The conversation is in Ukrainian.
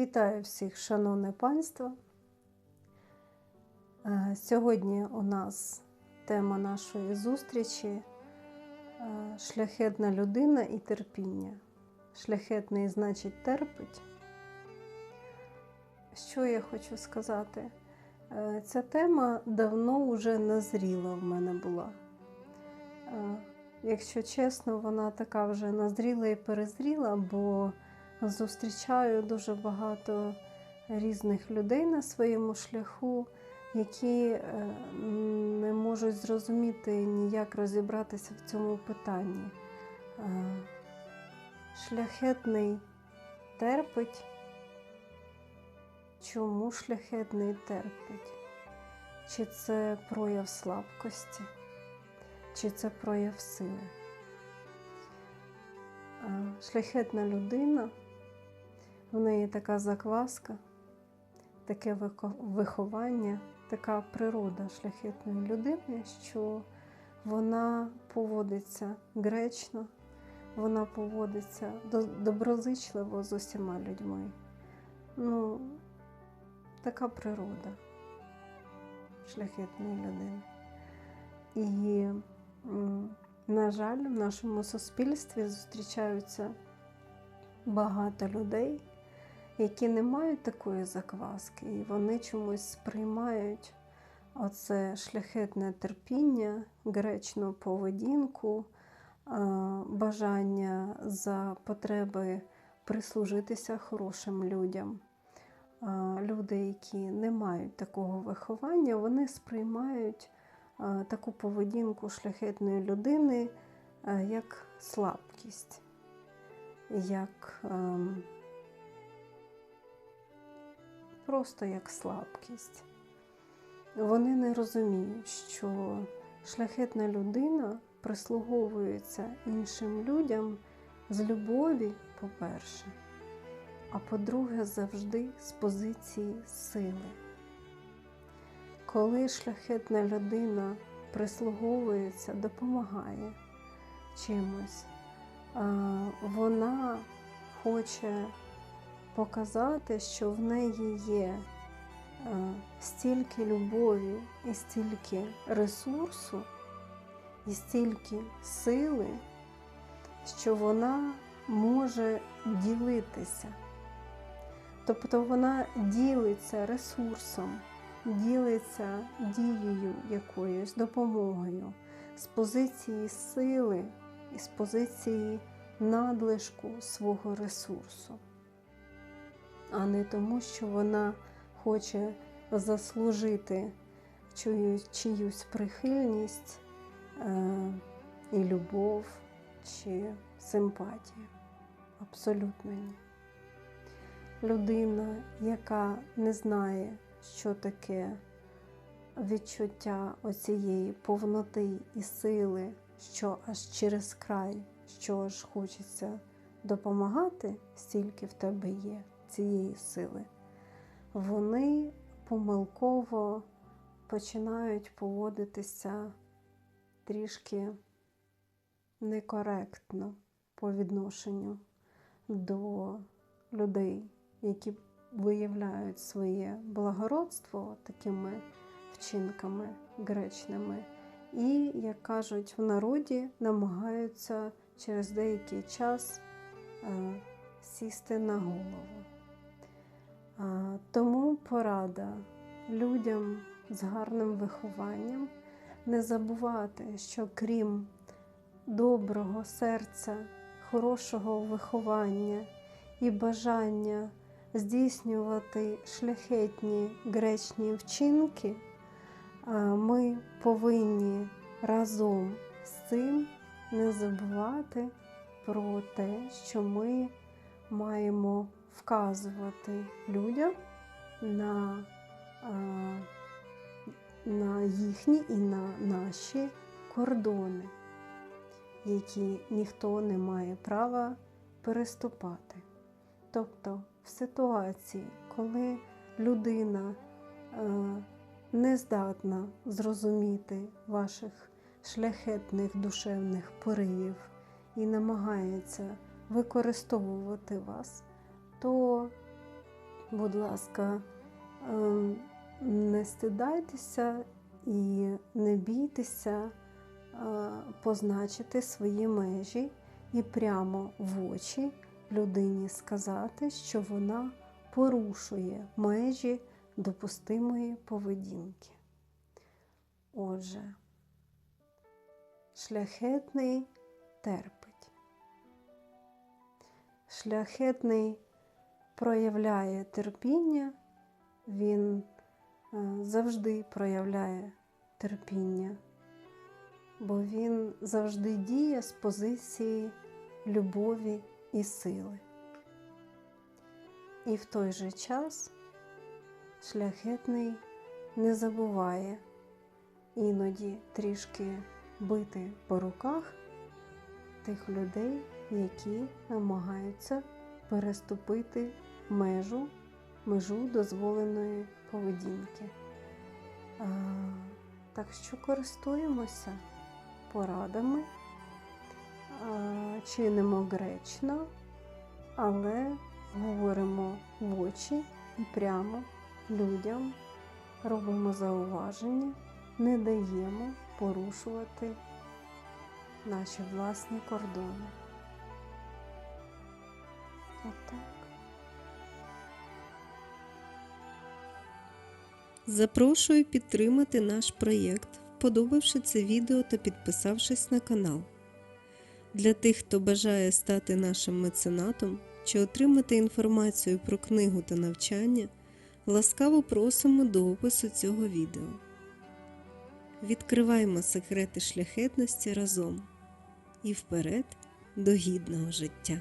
Вітаю всіх, шановне панство. Е, Сьогодні у нас тема нашої зустрічі е, шляхетна людина і терпіння. Шляхетний значить терпить. Що я хочу сказати? Е, Ця тема давно вже назріла в мене була. Якщо чесно, вона така вже назріла і перезріла, бо зустрічаю дуже багато різних людей на своєму шляху, які е, не можуть зрозуміти ніяк розібратися в цьому питанні. Е, Шляхетний терпить. Чому шляхетний терпить? Чи це прояв слабкості, чи це прояв сили? Е, Шляхетна людина, в неї така закваска, таке виховання, така природа шляхетної людини, що вона поводиться гречно, вона поводиться доброзичливо з усіма людьми. Ну, така природа шляхетної людини. І, на жаль, в нашому суспільстві зустрічаються багато людей, які не мають такої закваски, і вони чомусь сприймають оце шляхетне терпіння, гречну поведінку, бажання за потреби прислужитися хорошим людям. Люди, які не мають такого виховання, вони сприймають таку поведінку шляхетної людини як слабкість, як ем, просто як слабкість. Вони не розуміють, що шляхетна людина прислуговується іншим людям з любові, по-перше, а по-друге, завжди з позиції сили. Коли шляхетна людина прислуговується, допомагає чимось, вона хоче показати, що в неї є а, стільки любові і стільки ресурсу, і стільки сили, що вона може ділитися. Тобто вона ділиться ресурсом, ділиться дією якоюсь допомогою з позиції сили і з позиції надлишку свого ресурсу, а не тому, що вона хоче заслужити чиюсь, прихильність е, і любов чи симпатію. Абсолютно ні. Людина, яка не знає, що таке відчуття оцієї повноти і сили, що аж через край, що аж хочеться допомагати, стільки в тебе є цієї сили, вони помилково починають поводитися трішки некоректно по відношенню до людей, які виявляють своє благородство такими вчинками гречними, і, як кажуть в народі, намагаються через деякий час е, сісти на голову. Тому порада людям з гарним вихованням. Не забувати, що крім доброго серця, хорошого виховання і бажання здійснювати шляхетні гречні вчинки, ми повинні разом з цим не забувати про те, що ми маємо вказувати людям на, на їхні і на наші кордони, які ніхто не має права переступати. Тобто в ситуації, коли людина е, не здатна зрозуміти ваших шляхетних душевних поривів і намагається використовувати вас, то будь ласка, ем, не стидайтеся і не бійтеся е, позначити свої межі і прямо в очі людині сказати, що вона порушує межі допустимої поведінки. Отже, шляхетний терпить. Шляхетний проявляє терпіння, він е, завжди проявляє терпіння, бо він завжди діє з позиції любові і сили. І в той же час шляхетний не забуває іноді трішки бити по руках тих людей, які намагаються переступити межу, межу дозволеної поведінки. Так що користуємося порадами, чинимо гречно, але говоримо в очі і прямо людям робимо зауваження, не даємо порушувати наші власні кордони. Отак. Запрошую підтримати наш проєкт, вподобавши це відео та підписавшись на канал. Для тих, хто бажає стати нашим меценатом чи отримати інформацію про книгу та навчання, ласкаво просимо до опису цього відео. Відкриваємо секрети шляхетності разом і вперед до гідного життя.